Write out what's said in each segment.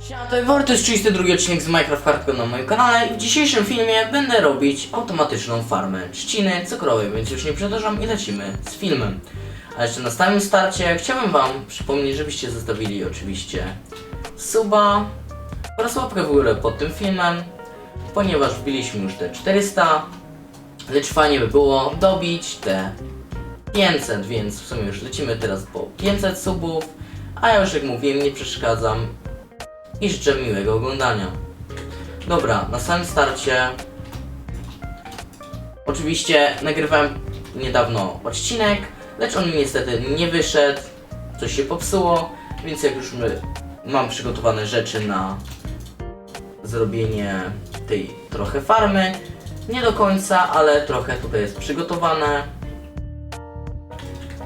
Siema, to Ewor, to jest 32 odcinek z Minecraft Hardcore na moim kanale. I w dzisiejszym filmie będę robić automatyczną farmę trzciny cukrowej, więc już nie przedłużam i lecimy z filmem. A jeszcze na samym starcie chciałbym wam przypomnieć, żebyście zostawili oczywiście suba oraz łapkę w górę pod tym filmem, ponieważ wbiliśmy już te 400, lecz fajnie by było dobić te 500, więc w sumie już lecimy teraz po 500 subów, a ja już jak mówiłem nie przeszkadzam i życzę miłego oglądania. Dobra, na samym starcie oczywiście nagrywałem niedawno odcinek, lecz on mi niestety nie wyszedł, coś się popsuło, więc jak już my, mam przygotowane rzeczy na zrobienie tej trochę farmy, nie do końca, ale trochę tutaj jest przygotowane.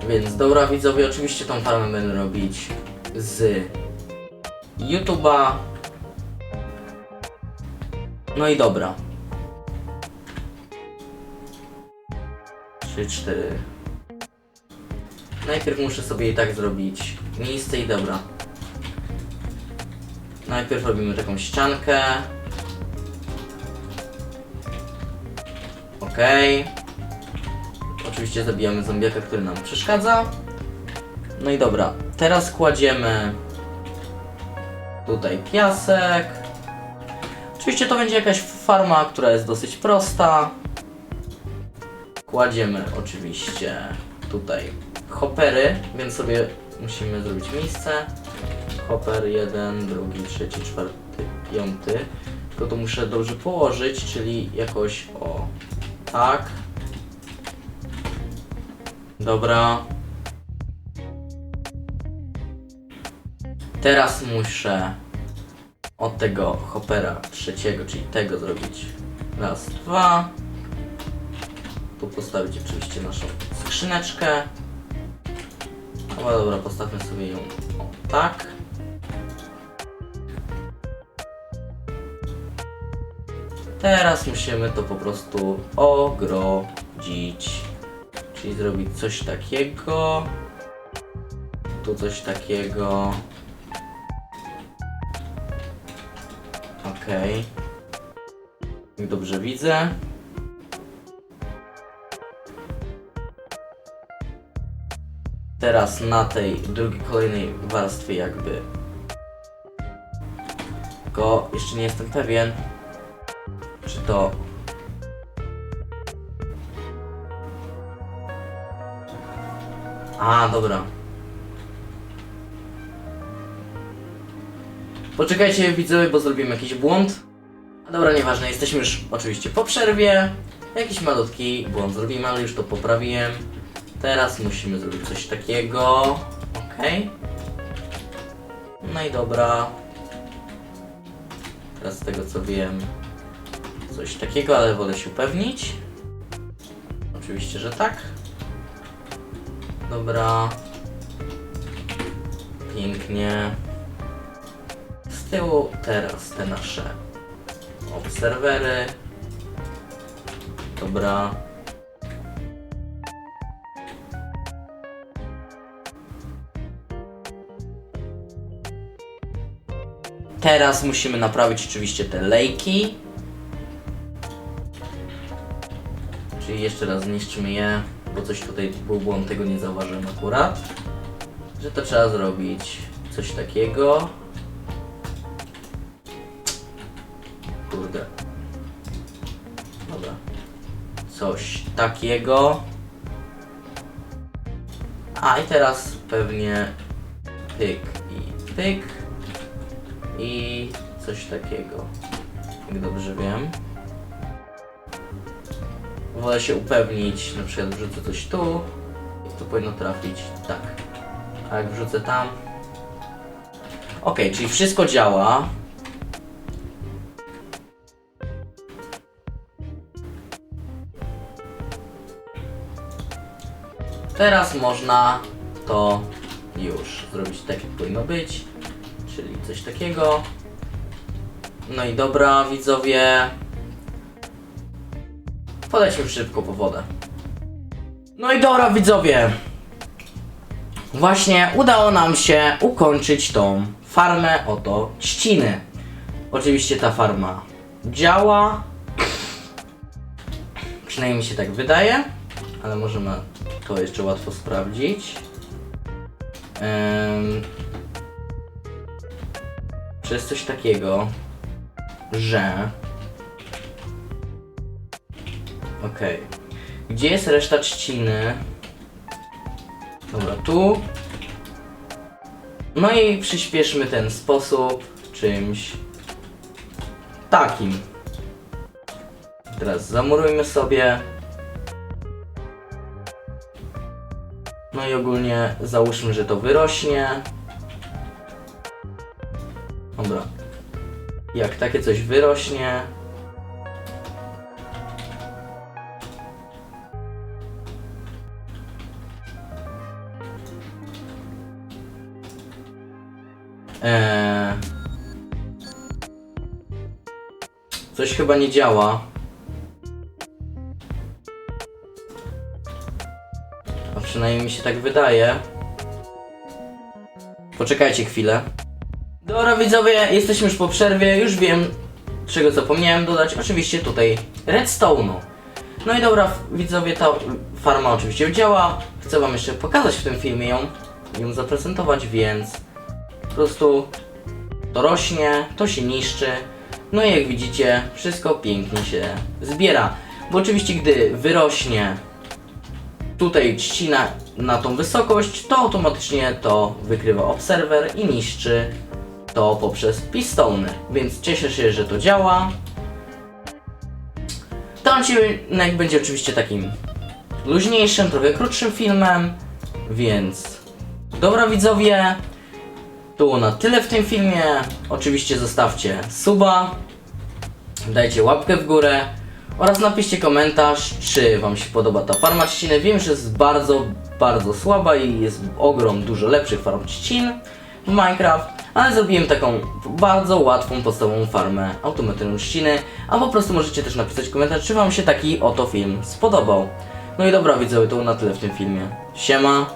Więc dobra widzowie, oczywiście tą farmę będę robić z YouTube'a. No i dobra. 3, 4. Najpierw muszę sobie i tak zrobić miejsce i dobra. Najpierw robimy taką ściankę. Okej. Oczywiście zabijamy zombiaka, który nam przeszkadza. No i dobra, teraz kładziemy tutaj piasek. Oczywiście to będzie jakaś farma, która jest dosyć prosta. Kładziemy oczywiście tutaj hopery, więc sobie musimy zrobić miejsce. Hopper jeden, drugi, trzeci, czwarty, piąty. Tylko to muszę dobrze położyć, czyli jakoś o tak. Dobra. Teraz muszę od tego hopera trzeciego, czyli tego zrobić raz, dwa. Tu postawić oczywiście naszą skrzyneczkę. No dobra, postawmy sobie ją o, tak. Teraz musimy to po prostu ogrodzić. Czyli zrobić coś takiego. Tu coś takiego. Okej. Jak dobrze widzę. Teraz na tej drugiej, kolejnej warstwie jakby. Tylko jeszcze nie jestem pewien, czy to A, dobra. Poczekajcie widzowie, bo zrobimy jakiś błąd. A dobra, nieważne, jesteśmy już oczywiście po przerwie. Jakiś malutki błąd zrobimy, ale już to poprawiłem. Teraz musimy zrobić coś takiego. Ok. No i dobra. Teraz z tego co wiem, coś takiego, ale wolę się upewnić. Oczywiście, że tak. Dobra. Pięknie. Tyłu teraz te nasze obserwery. Dobra. Teraz musimy naprawić oczywiście te lejki. Czyli jeszcze raz zniszczymy je, bo coś tutaj był błąd, tego nie zauważyłem akurat. Że to trzeba zrobić coś takiego. Coś takiego. A i teraz pewnie pyk i pyk. I coś takiego. Jak dobrze wiem. Wolę się upewnić, na przykład wrzucę coś tu i to powinno trafić tak. A jak wrzucę tam. Ok, czyli wszystko działa. Teraz można to już zrobić tak, jak powinno być. Czyli coś takiego. No i dobra, widzowie. Podejdźmy szybko po wodę. No i dobra, widzowie. Właśnie udało nam się ukończyć tą farmę oto trzciny. Oczywiście ta farma działa. Przynajmniej mi się tak wydaje, ale możemy to jeszcze łatwo sprawdzić. Ym, przez coś takiego, że. Okej. Gdzie jest reszta trzciny? Dobra, tu. No i przyspieszmy ten sposób czymś takim. Teraz zamurujmy sobie. No i ogólnie załóżmy, że to wyrośnie. Dobra. Jak takie coś wyrośnie. Eee... Coś chyba nie działa. Przynajmniej mi się tak wydaje. Poczekajcie chwilę. Dobra widzowie, jesteśmy już po przerwie, już wiem czego zapomniałem dodać, oczywiście tutaj redstone'u. No i dobra widzowie, ta farma oczywiście działa, chcę wam jeszcze pokazać w tym filmie ją, ją zaprezentować, więc po prostu to rośnie, to się niszczy, no i jak widzicie wszystko pięknie się zbiera, bo oczywiście gdy wyrośnie tutaj trzcina na tą wysokość, to automatycznie to wykrywa obserwer i niszczy to poprzez pistony. Więc cieszę się, że to działa. Ten odcinek będzie oczywiście takim luźniejszym, trochę krótszym filmem, więc dobra widzowie, to na tyle w tym filmie. Oczywiście zostawcie suba, dajcie łapkę w górę oraz napiszcie komentarz, czy Wam się podoba ta farma trzciny. Wiem, że jest bardzo, bardzo słaba i jest ogrom dużo lepszych farm trzcin w Minecraft, ale zrobiłem taką bardzo łatwą, podstawową farmę automatyczną trzciny, a po prostu możecie też napisać komentarz, czy Wam się taki oto film spodobał. No i dobra widzowie, to na tyle w tym filmie. Siema,